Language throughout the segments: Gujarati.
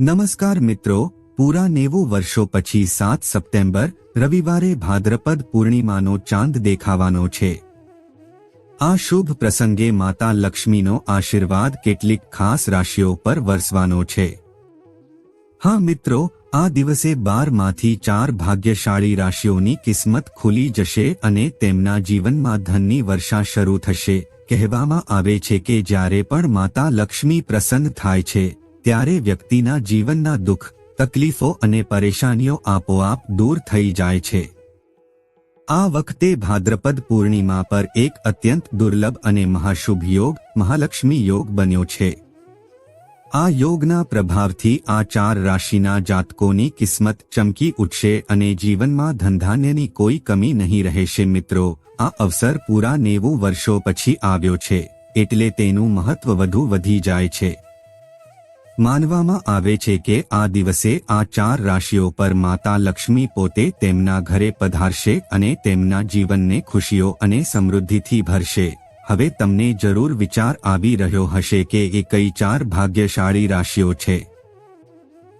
નમસ્કાર મિત્રો, પૂરા નેવું વર્ષો પછી સાત સપ્ટેમ્બર, રવિવારે ભાદ્રપદ પૂર્ણિમાનો ચાંદ દેખાવાનો છે. આ શુભ પ્રસંગે માતા લક્ષ્મીનો આશીર્વાદ કેટલીક ખાસ રાશિઓ પર વરસવાનો છે. હા મિત્રો, આ દિવસે બારમાંથી ચાર ભાગ્યશાળી રાશિઓની કિસ્મત ખુલી જશે અને તેમના જીવનમાં ધનની વર્ષા શરૂ થશે. કહેવામાં આવે છે કે જ્યારે પણ માતા લક્ષ્મી પ્રસન્ન થાય છે ત્યારે વ્યક્તિના જીવનના દુઃખ, તકલીફો અને પરેશાનીઓ આપોઆપ દૂર થઈ જાય છે. આ વખતે ભાદ્રપદ પૂર્ણિમા પર એક અત્યંત દુર્લભ અને મહાશુભ યોગ, મહાલક્ષ્મી યોગ બન્યો છે. આ યોગના પ્રભાવથી આ ચાર રાશિના જાતકોની કિસ્મત ચમકી ઉઠશે અને જીવનમાં ધંધાન્યની કોઈ કમી નહીં રહેશે મિત્રો. આ અવસર પૂરા નેવું વર્ષો પછી આવ્યો છે, એટલે તેનું મહત્વ વધુ વધી જાય છે. માનવામાં આવે છે કે આ દિવસે આ ચાર રાશિઓ પર માતા લક્ષ્મી પોતે તેમના ઘરે પધારશે અને તેમના જીવનને ખુશીઓ અને સમૃદ્ધિથી ભરશે. હવે તમને જરૂર વિચાર આવી રહ્યો હશે કે એ કઈ ચાર ભાગ્યશાળી રાશિઓ છે.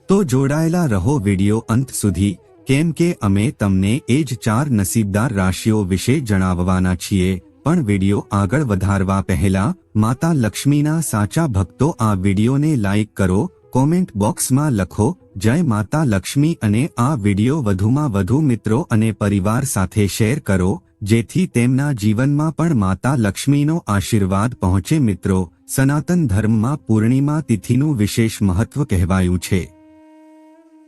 તો જોડાયેલા રહો વિડિયો અંત સુધી, કેમ કે અમે તમને એ જ ચાર નસીબદાર રાશિઓ વિશે જણાવવાના છીએ. પણ વિડિયો આગળ વધારવા પહેલા માતા લક્ષ્મીના સાચા ભક્તો આ વિડીયોને લાઇક કરો, કોમેન્ટ બોક્સમાં લખો, જય માતા લક્ષ્મી અને આ વીડિયો વધુમાં વધુ મિત્રો અને પરિવાર સાથે શેર કરો, જેથી તેમના જીવનમાં પણ માતા લક્ષ્મીનો આશીર્વાદ પહોંચે મિત્રો. સનાતન ધર્મમાં પૂર્ણિમા તિથિનું વિશેષ મહત્વ કહેવાયું છે.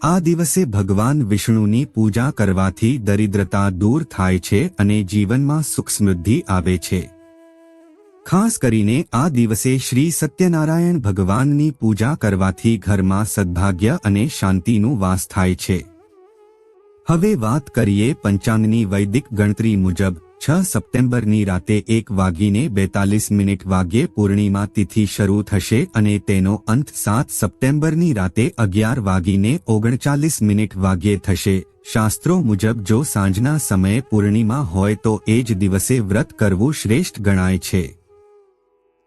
આ દિવસે ભગવાન વિષ્ણુની પૂજા કરવાથી દરિદ્રતા દૂર થાય છે અને જીવનમાં સુખ સમૃદ્ધિ આવે છે. ખાસ કરીને આ દિવસે શ્રી સત્યનારાયણ ભગવાનની પૂજા કરવાથી ઘરમાં સદભાગ્ય અને શાંતિનું વાસ થાય છે. હવે વાત કરીએ પંચાંગની વૈદિક ગણતરી મુજબ, છ સપ્ટેમ્બરની રાતે એક વાગીને બેતાલીસ મિનિટ વાગ્યે પૂર્ણિમા તિથિ શરૂ થશે અને તેનો અંત સાત સપ્ટેમ્બરની રાતે અગિયાર વાગીને ઓગણચાલીસ મિનિટ વાગ્યે થશે. શાસ્ત્રો મુજબ જો સાંજના સમયે પૂર્ણિમા હોય તો એ જ દિવસે વ્રત કરવું શ્રેષ્ઠ ગણાય છે.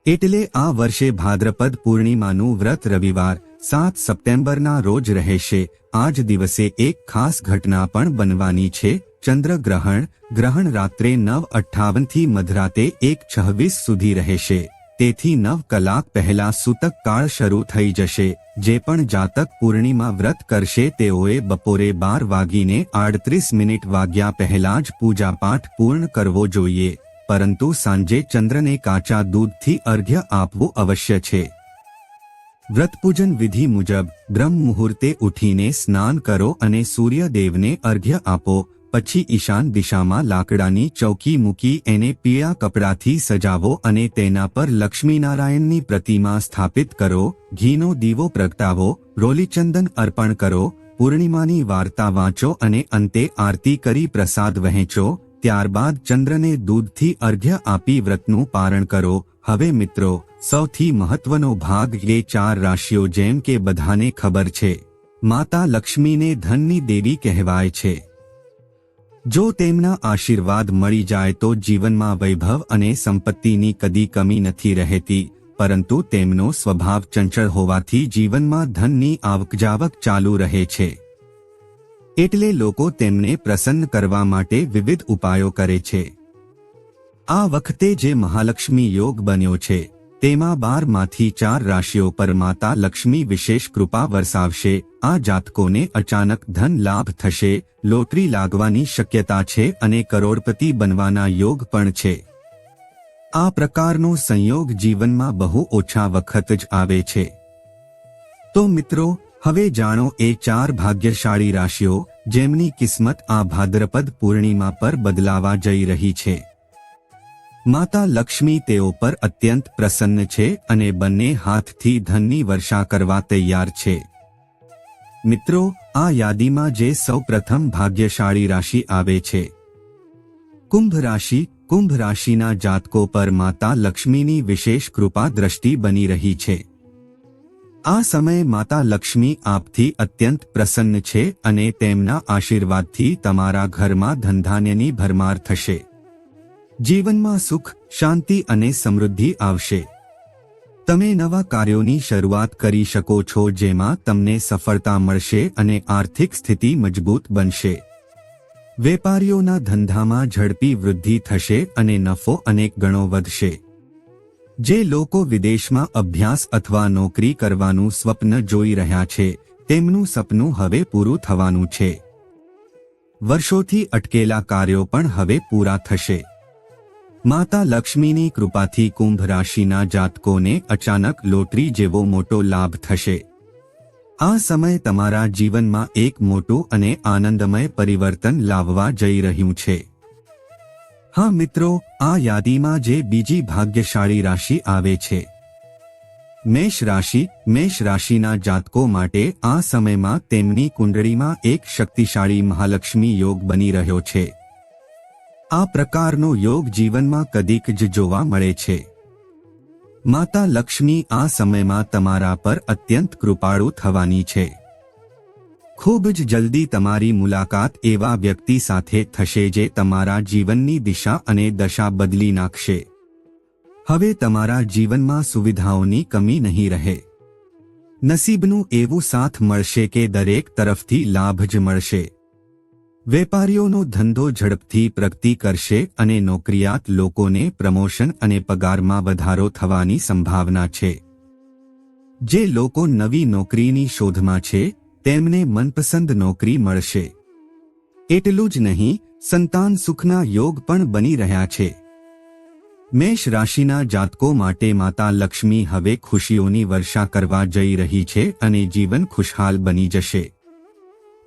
એટલે આ વર્ષે ભાદ્રપદ પૂર્ણિમાનું વ્રત રવિવાર સાત સપ્ટેમ્બરના રોજ રહેશે. આ જ દિવસે એક ખાસ ઘટના પણ બનવાની છે. ચંદ્રગ્રહણ ગ્રહણ રાત્રે નવ અઠ્ઠાવનથી મધરાતે એક છવ્વીસ સુધી રહેશે. તેથી નવ કલાક પહેલા સૂતક કાળ શરૂ થઈ જશે. જે પણ જાતક પૂર્ણિમા વ્રત કરશે તેઓએ બપોરે બાર વાગીને આડત્રીસ મિનિટ વાગ્યા પહેલા જ પૂજાપાઠ પૂર્ણ કરવો જોઈએ. પરંતુ સાંજે ચંદ્રને કાચા દૂધથી અર્ઘ્ય આપવું અવશ્ય છે. વ્રતપૂજન વિધિ મુજબ બ્રહ્મ મુહૂર્તે ઉઠીને સ્નાન કરો અને સૂર્યદેવને અર્ઘ્ય આપો, પછી ઈશાન દિશામાં લાકડાની ચૌકી મૂકી એને પીળા કપડાથી સજાવો અને તેના પર લક્ષ્મીનારાયણની પ્રતિમા સ્થાપિત કરો, ઘીનો દીવો પ્રગટાવો, રોલીચંદન અર્પણ કરો, પૂર્ણિમાની વાર્તા વાંચો અને અંતે આરતી કરી પ્રસાદ વહેંચો, ત્યારબાદ ચંદ્રને દૂધથી અર્ઘ્ય આપી વ્રતનું પારણ કરો. હવે મિત્રો સૌથી મહત્વનો ભાગ એ ચાર રાશિઓ જેમ કે બધાને ખબર છે. માતા લક્ષ્મીને ધનની દેવી કહેવાય છે. જો તેમના આશીર્વાદ મળી જાય તો જીવનમાં વૈભવ અને સંપત્તિની કદી કમી નથી રહેતી, પરંતુ તેમનો સ્વભાવ ચંચળ હોવાથી જીવનમાં ધનની આવકજાવક ચાલુ રહે છે. એટલે લોકો તેમને પ્રસન્ન કરવા માટે વિવિધ ઉપાયો કરે છે. આ વખતે જે મહાલક્ષ્મી યોગ બન્યો છે તેમાં બારમાંથી ચાર રાશિઓ પર માતા લક્ષ્મી વિશેષ કૃપા વરસાવશે. આ જાતકોને અચાનક ધન લાભ થશે, લોટરી લાગવાની શક્યતા છે અને કરોડપતિ બનવાના યોગ પણ છે. આ પ્રકારનો સંયોગ જીવનમાં બહુ ઓછા વખત જ આવે છે. તો મિત્રો, હવે જાણો એ ચાર ભાગ્યશાળી રાશિઓ, જેમની કિસ્મત આ ભાદ્રપદ પૂર્ણિમા પર બદલાવા જઈ રહી છે. માતા લક્ષ્મી તેઓ પર અત્યંત પ્રસન્ન છે અને બંને હાથથી ધનની વર્ષા કરવા તૈયાર છે. મિત્રો, આ યાદીમાં જે સૌ પ્રથમ ભાગ્યશાળી રાશિ આવે છે. કુંભ રાશિ, કુંભ રાશિના જાતકો પર માતા લક્ષ્મીની વિશેષ કૃપા દ્રષ્ટિ બની રહી છે. આ સમયે માતા લક્ષ્મી આપથી અત્યંત પ્રસન્ન છે અને તેમના આશીર્વાદથી તમારા ઘરમાં ધંધાન્યની ભરમાર થશે. જીવનમાં સુખ, શાંતિ અને સમૃદ્ધિ આવશે. તમે નવા કાર્યોની શરૂઆત કરી શકો છો જેમાં તમને સફળતા મળશે અને આર્થિક સ્થિતિ મજબૂત બનશે. વેપારીઓના ધંધામાં ઝડપી વૃદ્ધિ થશે અને નફો અનેક ગણો વધશે. જે લોકો વિદેશમાં અભ્યાસ અથવા નોકરી કરવાનું સ્વપ્ન જોઈ રહ્યા છે, તેમનું સપનું હવે પૂરું થવાનું છે. વર્ષોથી અટકેલા કાર્યો પણ હવે પૂરા થશે. માતા લક્ષ્મીની કૃપાથી કુંભ રાશિના જાતકોને અચાનક લોટરી જેવો મોટો લાભ થશે. આ સમય તમારા જીવનમાં એક મોટું અને આનંદમય પરિવર્તન લાવવા જઈ રહ્યું છે. હા મિત્રો, આ યાદીમાં જે બીજી ભાગ્યશાળી રાશિ આવે છે. મેષ રાશિ, મેષ રાશિના જાતકો માટે આ સમયમાં તેમની કુંડળીમાં એક શક્તિશાળી મહાલક્ષ્મી યોગ બની રહ્યો છે. આ પ્રકારનો યોગ જીવનમાં કદીક જ જોવા મળે છે. માતા લક્ષ્મી આ સમયમાં તમારા પર અત્યંત કૃપાળુ થવાની છે. ખૂબ જ જલ્દી તમારી મુલાકાત એવા વ્યક્તિ સાથે થશે જે તમારા જીવનની દિશા અને દશા બદલી નાખશે. હવે તમારા જીવનમાં સુવિધાઓની કમી નહીં રહે. નસીબનું એવું સાથ મળશે કે દરેક તરફથી લાભ જ મળશે. વેપારીઓનો ધંધો ઝડપથી પ્રગતિ કરશે અને નોકરિયાત લોકોને પ્રમોશન અને પગારમાં વધારો થવાની સંભાવના છે. જે લોકો નવી નોકરીની શોધમાં છે, તેમને મનપસંદ નોકરી મળશે. એટલું જ નહીં, સંતાન સુખના યોગ પણ બની રહ્યા છે. મેષ રાશિના જાતકો માટે માતા લક્ષ્મી હવે ખુશીઓની વર્ષા કરવા જઈ રહી છે અને જીવન ખુશહાલ બની જશે.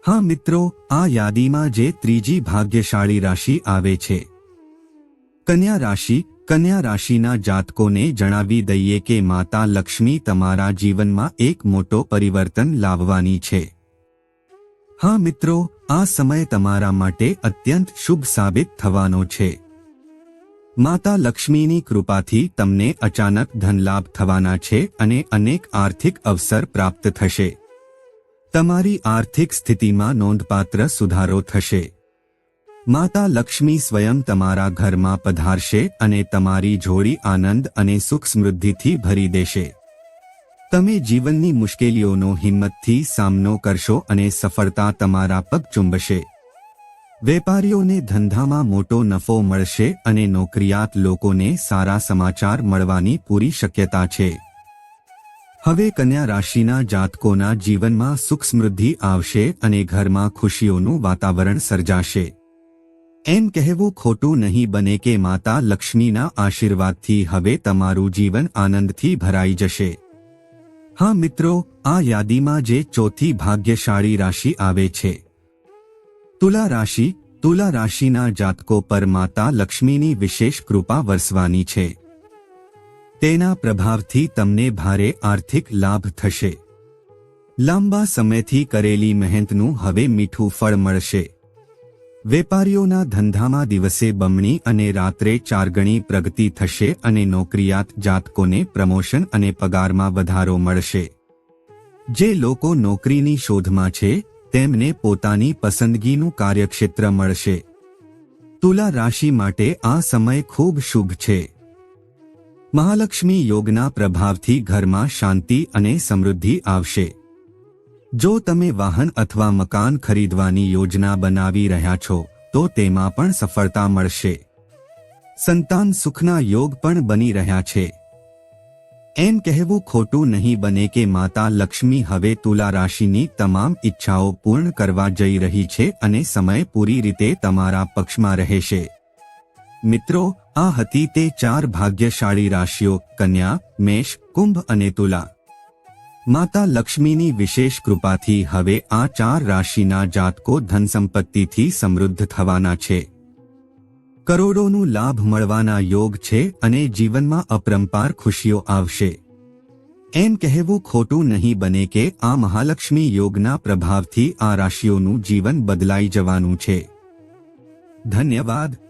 હા મિત્રો, આ યાદીમાં જે ત્રીજી ભાગ્યશાળી રાશિ આવે છે. કન્યા રાશિ, કન્યા રાશિના જાતકોને જણાવી દઈએ કે માતા લક્ષ્મી તમારા જીવનમાં એક મોટો પરિવર્તન લાવવાની છે. હા મિત્રો, આ સમય તમારા માટે અત્યંત શુભ સાબિત થવાનો છે. માતા લક્ષ્મીની કૃપાથી તમને અચાનક ધનલાભ થવાના છે અને અનેક આર્થિક અવસર પ્રાપ્ત થશે. તમારી આર્થિક સ્થિતિમાં નોંધપાત્ર સુધારો થશે. માતા લક્ષ્મી સ્વયં તમારા ઘરમાં પધારશે અને તમારી જોડી આનંદ અને સુખ સમૃદ્ધિથી ભરી દેશે. તમે જીવનની મુશ્કેલીઓનો હિંમતથી સામનો કરશો અને સફળતા તમારા પગ ચુંબશે. વેપારીઓને ધંધામાં મોટો નફો મળશે અને નોકરિયાત લોકોને સારા સમાચાર મળવાની પૂરી શક્યતા છે. હવે કન્યા રાશિના જાતકોના જીવનમાં સુખ સમૃદ્ધિ આવશે અને ઘરમાં ખુશીઓનું વાતાવરણ સર્જાશે. એમ કહેવું ખોટું નહીં બને કે માતા લક્ષ્મીના આશીર્વાદથી હવે તમારું જીવન આનંદથી ભરાઈ જશે. હા મિત્રો, આ યાદીમાં જે ચોથી ભાગ્યશાળી રાશિ આવે છે. તુલા રાશિ, તુલા રાશિના જાતકો પર માતા લક્ષ્મીની વિશેષ કૃપા વરસવાની છે. તેના પ્રભાવથી તમને ભારે આર્થિક લાભ થશે. લાંબા સમયથી કરેલી મહેનતનું હવે મીઠું ફળ મળશે. વેપારીઓના ધંધામાં દિવસે બમણી અને રાત્રે ચારગણી પ્રગતિ થશે અને નોકરિયાત જાતકોને પ્રમોશન અને પગારમાં વધારો મળશે. જે લોકો નોકરીની શોધમાં છે, તેમને પોતાની પસંદગીનું કાર્યક્ષેત્ર મળશે. તુલા રાશિ માટે આ સમય ખૂબ શુભ છે. મહાલક્ષ્મી યોગના પ્રભાવથી ઘરમાં શાંતિ અને સમૃદ્ધિ આવશે. જો તમે વાહન અથવા મકાન ખરીદવાની યોજના બનાવી રહ્યા છો, તો તેમાં પણ સફળતા મળશે. સંતાન સુખના યોગ પણ બની રહ્યા છે. એમ કહેવું ખોટું નહીં બને કે માતા લક્ષ્મી હવે તુલા રાશિની તમામ ઈચ્છાઓ પૂર્ણ કરવા જઈ રહી છે અને સમય પૂરી રીતે તમારા પક્ષમાં રહેશે. મિત્રો, આ હતી તે ચાર ભાગ્યશાળી રાશિઓ, કન્યા, મેષ, કુંભ અને તુલા. માતા લક્ષ્મીની વિશેષ કૃપાથી હવે આ ચાર રાશિના જાતકો ધન સંપત્તિથી સમૃદ્ધ થવાના છે. કરોડોનું લાભ મળવાના યોગ છે અને જીવનમાં અપરંપાર ખુશીઓ આવશે. એમ કહેવું ખોટું નહીં બને કે આ મહાલક્ષ્મી યોગના પ્રભાવથી આ રાશિઓનું જીવન બદલાઈ જવાનું છે. ધન્યવાદ.